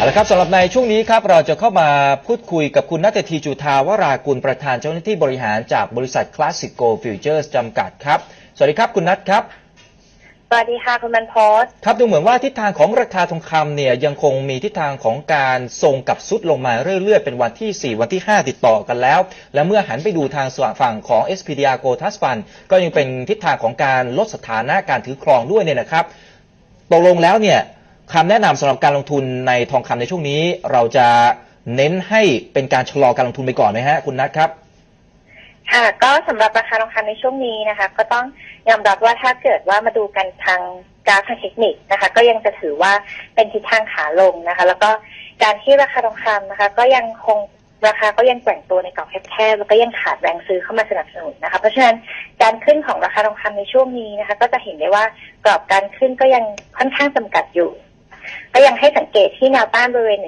เอาละครับสำหรับในช่วงนี้ครับเราจะเข้ามาพูดคุยกับคุณนัตทีจุธาวรากุลประธานเจ้าหน้าที่บริหารจากบริษัท Classic Go Futures จำกัดครับ สวัสดีครับคุณนัทครับ สวัสดีค่ะคุณบรรพศครับดูเหมือนว่าทิศทางของราคาทองคำเนี่ยยังคงมีทิศทางของการทรงกับซุดลงมาเรื่อยๆ เป็นวันที่ 4 วันที่ 5 ติดต่อกันแล้ว และเมื่อหันไปดูทางส่วนฝั่งของ SPDR Go t a s Fund ก็ยังเป็นทิศทางของการลดสถานะการถือครองด้วยเนี่ยนะครับตกลงแล้วเนี่ย คำแนะนำสำหรับการลงทุนในทองคำในช่วงนี้ เราจะเน้นให้เป็นการชะลอการลงทุนไปก่อนไหมฮะคุณนัทครับค่ะก็สำหรับราคาทองคำในช่วงนี้นะคะ ก็ต้องยอมรับว่าถ้าเกิดว่ามาดูกันทางกราฟทางเทคนิคนะคะ ก็ยังจะถือว่าเป็นทิศทางขาลงนะคะ แล้วก็การที่ราคาทองคำนะคะ ก็ยังคงราคาก็ยังแกว่งตัวในกรอบแคบๆแล้วก็ยังขาดแรงซื้อเข้ามาสนับสนุนนะคะ เพราะฉะนั้นการขึ้นของราคาทองคำในช่วงนี้นะคะ ก็จะเห็นได้ว่ากรอบการขึ้นก็ยังค่อนข้างจำกัดอยู่ ก็ยังให้สังเกตที่แนวต้านบริเวณ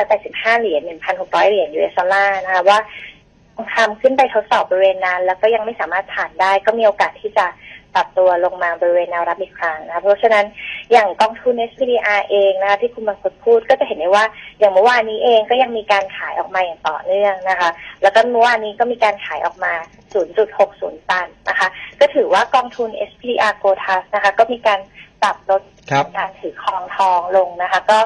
1,585 เหรียญ 1,600 เหรียญ US ดอลลาร์นะคะว่าทองคำขึ้นไปทดสอบบริเวณนั้น แล้วก็ยังไม่สามารถผ่านได้ ก็มีโอกาสที่จะปรับตัวลงมาบริเวณแนวรับอีกครั้งนะคะเพราะฉะนั้น อย่างกองทุน SPDR เองนะคะที่คุณบางคนพูดก็จะเห็นได้ว่า อย่างเมื่อวานนี้เองก็ยังมีการขายออกมาอย่างต่อเนื่องนะคะ แล้วก็เมื่อวานนี้ก็มีการขายออกมา 0.60 ตันนะคะ ก็ถือว่ากองทุน SPDR g o t a s นะคะ ก็มีการปรับลดครับการถือครองทองลงนะคะ ก็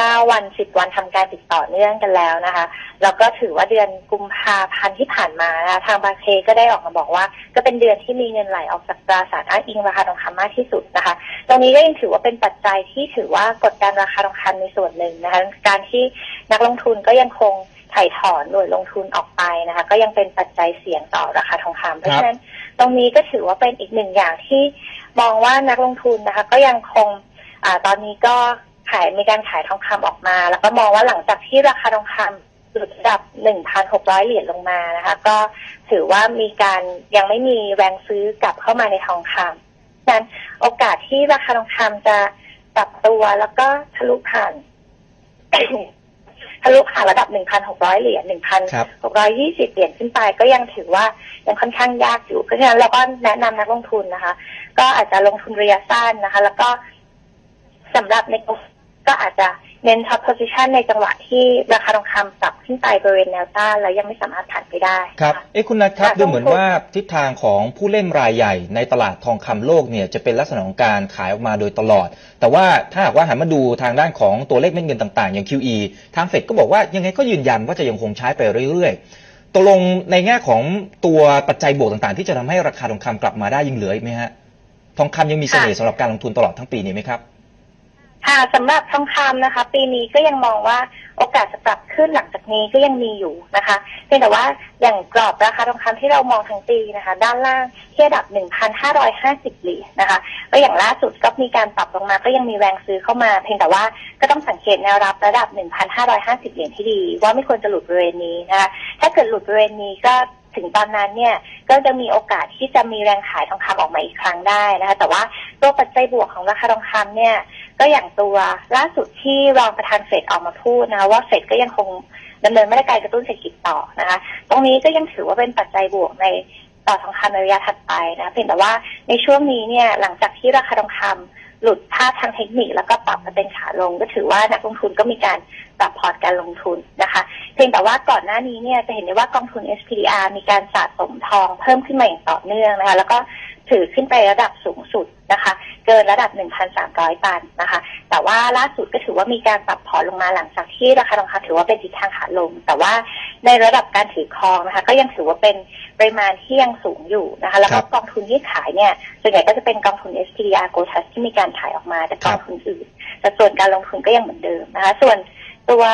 9 วัน 10 วันทำการติดต่อเนื่องกันแล้วนะคะแล้วก็ถือว่าเดือนกุมภาพันธ์ที่ผ่านมานะะทางบางเคก็ได้ออกมาบอกว่า ก็เป็นเดือนที่มีเงินไหลออกจากตราสารอ้างอิงราคาทองคำมากที่สุดนะคะ ตรงนี้ก็ยังถือว่าเป็นปัจจัยที่ถือว่ากดดันราคาทองคำในส่วนหนึ่งนะคะการที่นักลงทุนก็ยังคงถ่ายถอนหน่วยลงทุนออกไปนะคะ ก็ยังเป็นปัจจัยเสี่ยงต่อราคาทองคำเพราะฉะนั้นตรงนี้ก็ถือว่าเป็นอีกหนึ่งอย่างที่มองว่านักลงทุนนะคะ ก็ยังคงอาตอนนี้ก็ ขายมีการขายทองคำออกมา แล้วก็มองว่าหลังจากที่ราคาทองคำหลุดระดับ 1,600 เหรียญลงมานะคะ ก็ถือว่ามีการยังไม่มีแรงซื้อกลับเข้ามาในทองคำฉะนั้นโอกาสที่ราคาทองคำจะปรับตัวแล้วก็ทะลุผ่านทะลุผ่านระดับ 1,600 เหรียญครับ1,620 เหรียญขึ้นไป ก็ยังถือว่ายังค่อนข้างยากอยู่ เพราะฉะนั้นเราก็แนะนำนักลงทุนนะคะ ก็อาจจะลงทุนระยะสั้นนะคะ แล้วก็สำหรับในกลุ่ม ก็อาจจะเน้นท็อปโพซิชันในจังหวะที่ราคาทองคำปรับขึ้นไปบริเวณแนวต้านแล้วยังไม่สามารถผ่านไปได้ครับนะะเอ้คุณนัทครับค่ะดูเหมือนว่าทิศทางของผู้เล่นรายใหญ่ในตลาดทองคำโลกเนี่ยจะเป็นลักษณะของการขายออกมาโดยตลอด แต่ว่าถ้าหากว่าหันมาดูทางด้านของตัวเลขเม็ดเงินต่างๆ อย่าง QE ทางเฟดก็บอกว่ายังไงก็ยืนยันว่าจะยังคงใช้ไปเรื่อยๆตกลงในแง่ของตัวปัจจัยบวกต่างๆ ที่จะทำให้ราคาทองคำกลับมาได้ยังเหลืออีกไหมฮะทองคำยังมีเสน่ห์สำหรับการลงทุนตลอดทั้งปีนี้ไหมครับ ค่ะสำหรับทองคำนะคะ ปีนี้ก็ยังมองว่าโอกาสจะปรับขึ้นหลังจากนี้ก็ยังมีอยู่นะคะเพียงแต่ว่าอย่างกรอบราคาทองคำที่เรามองทั้งปีนะคะ ด้านล่างที่ระดับ 1,550 เหรียญนะคะก็อย่างล่าสุดก็มีการปรับลงมาก็ยังมีแรงซื้อเข้ามา เพียงแต่ว่าก็ต้องสังเกตแนวรับระดับ 1,550 เหรียญที่ดี ว่าไม่ควรจะหลุดบริเวณนี้นะคะถ้าเกิดหลุดบริเวณนี้ก็ถึงตอนนั้นเนี่ยก็จะมีโอกาสที่จะมีแรงขายทองคำออกมาอีกครั้งได้นะคะแต่ว่าตัวปัจจัยบวกของราคาทองคำเนี่ย ก็อย่างตัวล่าสุดที่รองประธานเฟดออกมาพูดนะว่าเฟดก็ยังคงดำเนินมาตรการกระตุ้นเศรษฐกิจต่อนะคะ ตรงนี้ก็ยังถือว่าเป็นปัจจัยบวกในต่อทองคำในระยะถัดไปนะเพียงแต่ว่าในช่วงนี้เนี่ยหลังจากที่ราคาทองคำหลุดภาพทางเทคนิคแล้วก็ปรับมาเป็นขาลง ก็ถือว่านักลงทุนก็มีการปรับพอร์ตการลงทุนนะคะ เพียงแต่ว่าก่อนหน้านี้เนี่ยจะเห็นได้ว่ากองทุน SPDR มีการสะสมทองเพิ่มขึ้นมาอย่างต่อเนื่องนะคะ แล้วก็ถือขึ้นไประดับสูงสุดนะคะ กินระดับ 1,300ตันนะคะ แต่ว่าล่าสุดก็ถือว่ามีการปรับพอร์ตลงมาหลังจากที่ราคาทองคำถือว่าเป็นทิศทางขาลง แต่ว่าในระดับการถือครองนะคะ ก็ยังถือว่าเป็นปริมาณที่ยังสูงอยู่นะคะ แล้วครัก็บกองทุนที่ขายเนี่ยส่วนใหญ่ก็จะเป็นกองทุน SPDR g o t a s ที่มีการขายออกมาจากกองทุนอื่นแต่ส่วนการลงทุนก็ยังเหมือนเดิมนะคะ ส่วนตัว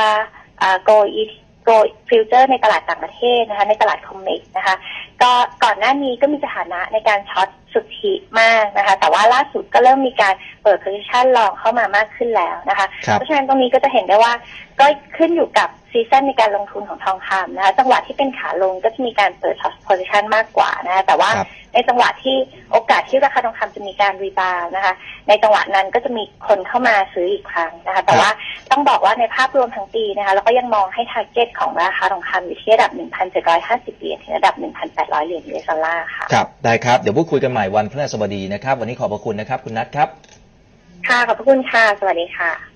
อ่า Go E Go Future ในตลาดต่างประเทศนะคะในตลาดคอมเมกนะคะก็ก่อนหน้านี้ก็มีสถานะในการช็อต สุทธิมากนะคะ แต่ว่าล่าสุดก็เริ่มมีการเปิด position ลองเข้ามามากขึ้นแล้วนะคะครับเพราะฉะนั้นตรงนี้ก็จะเห็นได้ว่าก็ขึ้นอยู่กับซีซันในการลงทุนของทองคำนะคะจังหวะที่เป็นขาลงก็จะมีการเปิด short position มากกว่านะคะแต่ว่าครับในจังหวะที่โอกาสที่ราคาทองคำจะมีการรีบาวด์นะคะ ในจังหวะนั้นก็จะมีคนเข้ามาซื้ออีกครั้งนะคะ แต่ว่าต้องบอกว่าในภาพรวมทั้งปีนะคะเราก็ยังมองให้ target ของราคาทองคำอยู่ที่ระดับ 1,750 เหรียญถึงระดับ 1,800 เหรียญ US ดอลลาร์ค่ะครับได้ครับ เดี๋ยวพูดคุยกันใหม่วันพฤหัสบดีนะครับ วันนี้ขอบพระคุณนะครับ คุณนัทครับ ค่ะ ขอบพระคุณค่ะ สวัสดีค่ะ